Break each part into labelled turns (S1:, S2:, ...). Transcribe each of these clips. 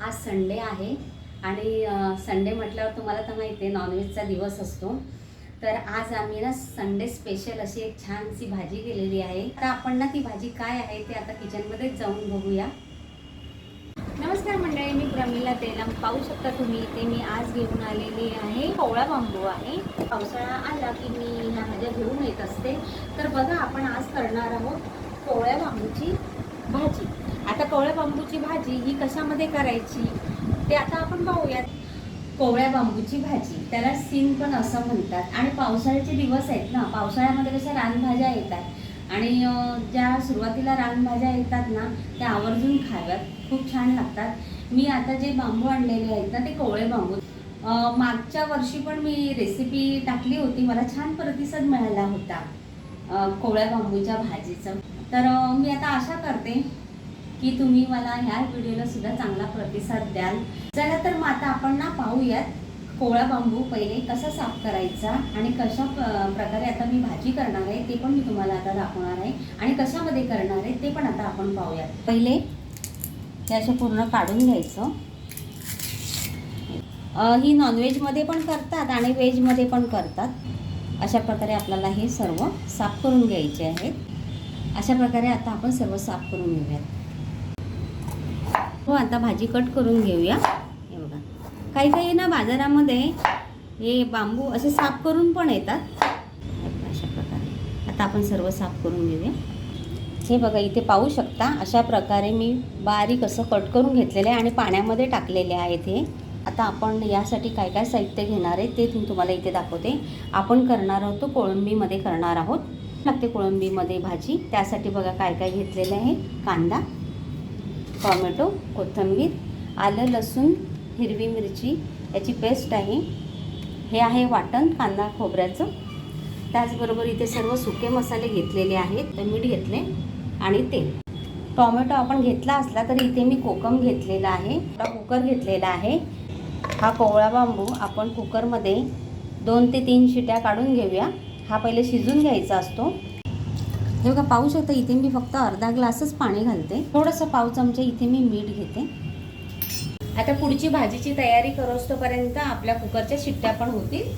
S1: आज संडे आहे आणि संडे म्हटल्यावर तुम्हाला तर माहिती आहे नॉनव्हेजचा दिवस असतो. तर आज आम्ही ना संडे स्पेशल अशी एक छानशी भाजी केलेली आहे. तर आपण ना ती भाजी काय आहे ते आता किचनमध्येच जाऊन बघूया. नमस्कार मंडळी मी प्रमिला तेलम. पाहू शकता तुम्ही इथे मी आज घेऊन आलेली आहे. कोवळा बांबू आहे. पावसाळा आला की मी ह्या भाज्या घेऊन येत असते. तर बघा आपण आज करणार आहोत कोवळ्या बांबूची भाजी. आता कोवळ्या बांबूची भाजी ही कशामध्ये करायची? ते आता आपण पाहूयात. कोवळ्या बांबूची भाजी त्याला सीन पण असं म्हणतात. आणि पावसाळ्याचे दिवस आहेत ना पावसाळ्यामध्ये कशा रानभाज्या येतात. आणि ज्या सुरुवातीला रानभाज्या येतात ना त्या आवर्जून खाव्यात. खूप छान लागतात. मी आता जे बांबू आणलेले आहेत ना ते कोवळे बांबू. मागच्या वर्षी पण मी रेसिपी टाकली होती. मला छान प्रतिसाद मिळाला होता कोवळ्या बांबूच्या भाजीचं. तर मी आता आशा करते की तुम्ही मला ह्या व्हिडिओला सुद्धा चांगला प्रतिसाद द्याल. चला तर मग आता आपण ना पाहूयात कोवळा बांबू पहिले कसा साफ करायचा आणि कशा प्रकारे आता मी भाजी करणार आहे ते पण मी तुम्हाला आता दाखवणार आहे आणि कशामध्ये करणार आहे ते पण आता आपण पाहूयात. पहिले हे असं पूर्ण काढून घ्यायचं. ही नॉनव्हेजमध्ये पण करतात आणि व्हेजमध्ये पण करतात. अशा प्रकारे आपल्याला हे सर्व साफ करून घ्यायचे आहेत. अशा प्रकारे आता आपण सर्व साफ करून घेऊयात. आता भाजी कट करून घेऊया. हे बघा. काही काही ना बाजारामध्ये हे बांबू असे साफ करून पण येतात. अशा प्रकारे. आता आपण सर्व साफ करून घेऊया. हे बघा इथे पाहू शकता अशा प्रकारे मी बारीक असं कट करून घेतलेलं आहे आणि पाण्यामध्ये टाकलेले आहेत हे. आता आपण यासाठी काय काय साहित्य घेणार आहे ते मी तुम्हाला इथे दाखवते. आपण करणार आहोत तो कोळंबीमध्ये करणार आहोत. लागते कोळंबीमध्ये भाजी. त्यासाठी बघा काय काय घेतलेलं आहे. कांदा. टॉमॅटो कोथिंबीर आलं लसूण हिरवी मिरची याची पेस्ट आहे. हे आहे वाटण कांदा खोबऱ्याचं. त्याचबरोबर इथे सर्व सुके मसाले घेतलेले आहेत. मीठ घेतले आणि तेल. टॉमॅटो आपण घेतला असला तरी इथे मी कोकम घेतलेला आहे. कुकर घेतलेला आहे. हा कोवळा बांबू आपण कुकरमध्ये दोन ते तीन शिट्या काढून घेऊया. हा पहिले शिजून घ्यायचा असतो. हे बघा पाहू शकता इथे मी फक्त अर्धा ग्लासच पाणी घालते. थोडंसं पाव चमचा इथे मी मीठ घेते. आता पुढची भाजीची तयारी करोस्तोपर्यंत आपल्या कुकरच्या शिट्ट्या पण होतील.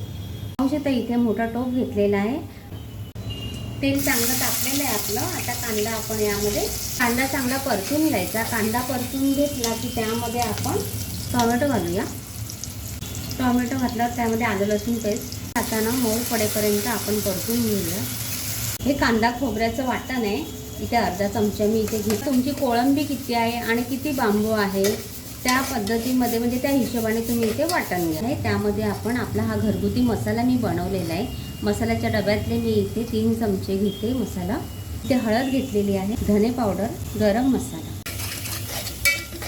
S1: पाहू शकता इथे मोठा टोप घेतलेला आहे. तेल चांगलं तापलेलं आहे आपलं. आता कांदा आपण यामध्ये कांदा चांगला परतून घ्यायचा. कांदा परतून घेतला की त्यामध्ये आपण टोमॅटो घालूया. टोमॅटो घातल्यावर त्यामध्ये आलं लसूण पेस्ट. टाकाना मऊ पडेपर्यंत आपण परतून घेऊया. हे कांदा खोबऱ्याचं वाटण आहे. इथे अर्धा चमचा मी इथे घेते. तुमची कोळंबी किती आहे आणि किती बांबू आहे? त्या पद्धतीमध्ये म्हणजे त्या हिशोबाने तुम्ही इथे वाटण घ्या. त्यामध्ये आपण आपला हा घरगुती मसाला मी बनवलेला आहे. मसाल्याच्या डब्यातले मी इथे तीन चमचे घेते मसाला. इथे हळद घेतलेली आहे. धने पावडर गरम मसाला.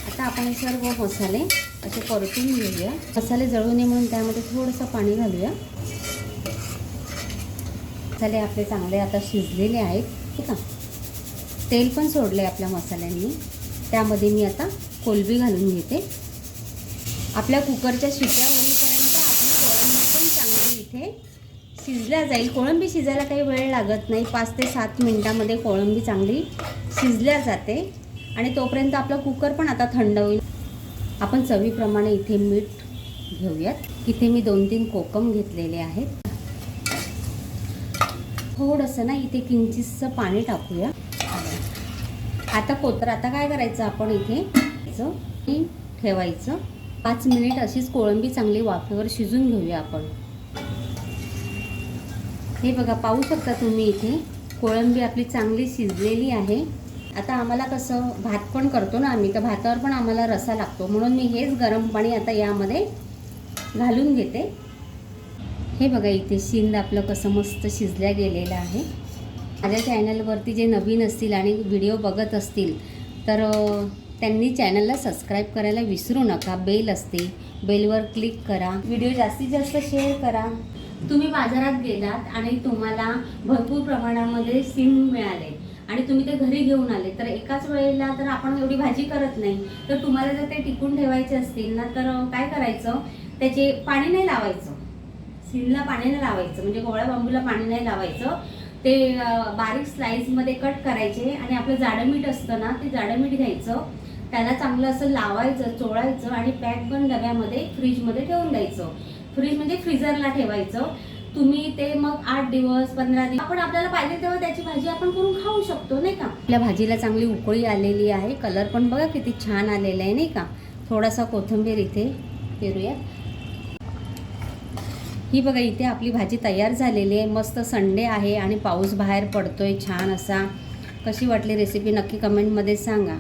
S1: आता आपण सर्व मसाले असे परतून घेऊया. मसाले जळू नये म्हणून त्यामध्ये थोडंसं पाणी घालूया. मसाले आपले चांगले आता शिजलेले आहेत ठीक आहे. तेल पण सोडले आपल्या मसाल्यांनी. त्यामध्ये मी आता कोलबी घालून घेते. आपल्या कुकरच्या शिट्या होईपर्यंत आपली कोळंबी पण चांगली इथे शिजल्या जाईल. कोळंबी शिजायला काही वेळ लागत नाही. पाच ते सात मिनटामध्ये कोळंबी चांगली शिजल्या जाते. आणि तोपर्यंत आपला कुकर पण आता थंड होईल. आपण चवीप्रमाणे इथे मीठ घेऊयात. इथे मी दोन तीन कोकम घेतलेले आहेत. थोडंसं ना इथे किंचिसचं पाणी टाकूया. आता कोतर आता काय करायचं आपण इथे? ठेवायचं. पाच मिनिट अशीच कोळंबी चांगली वाफेवर शिजून घेऊया आपण. हे बघा पाहू शकता तुम्ही इथे कोळंबी आपली चांगली शिजलेली आहे. आता आम्हाला कसं भात पण करतो ना आम्ही तर भातावर पण आम्हाला रसा लागतो. म्हणून मी हेच गरम पाणी आता यामध्ये घालून घेते. हे बघा इथे शिंद आपलं कसं मस्त शिजल्या गेलेलं आहे. माझ्या चॅनलवरती जे नवीन असतील आणि व्हिडिओ बघत असतील तर त्यांनी चॅनलला सबस्क्राईब करायला विसरू नका. बेल असते. बेलवर क्लिक करा. व्हिडिओ जास्तीत जास्त शेअर करा. तुम्ही बाजारात गेलात आणि तुम्हाला भरपूर प्रमाणामध्ये सिम मिळाले आणि तुम्ही ते घरी घेऊन आले तर एकाच वेळेला तर आपण एवढी भाजी करत नाही. तर तुम्हाला जर ते टिकून ठेवायचे असतील ना तर काय करायचं? त्याचे पाणी नाही लावायचं. सिनला पाणी नाही लावायचं म्हणजे गोळ्या बांबूला पाणी नाही लावायचं. ते बारीक स्लाईसमध्ये कट करायचे आणि आपलं जाडं मीठ असतं ना ते जाडं मीठ घ्यायचं. त्याला चांगलं असं लावायचं चोळायचं आणि पॅक पण डब्यामध्ये फ्रीजमध्ये ठेवून द्यायचं. फ्रीज म्हणजे फ्रीजरला ठेवायचं. तुम्ही ते मग आठ दिवस पंधरा दिवस आपण आपल्याला पाहिजे तेव्हा त्याची भाजी आपण करून खाऊ शकतो नाही का? आपल्या भाजीला चांगली उकळी आलेली आहे. कलर पण बघा किती छान आलेला आहे नाही का? थोडासा कोथिंबीर इथे पेरूया ही बघा इथे आपली भाजी तयार झालेली आहे. मस्त संडे आहे आणि पाऊस बाहेर पडतो आहे छान असा. कशी वाटली रेसिपी नक्की कमेंटमध्ये सांगा.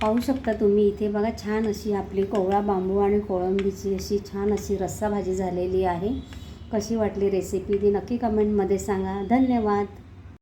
S1: पाहू शकता तुम्ही इथे बघा छान अशी आपली कोवळा बांबू आणि कोळंबीची अशी छान अशी रस्सा भाजी झालेली आहे. कशी वाटली रेसिपी ती नक्की कमेंटमध्ये सांगा. धन्यवाद.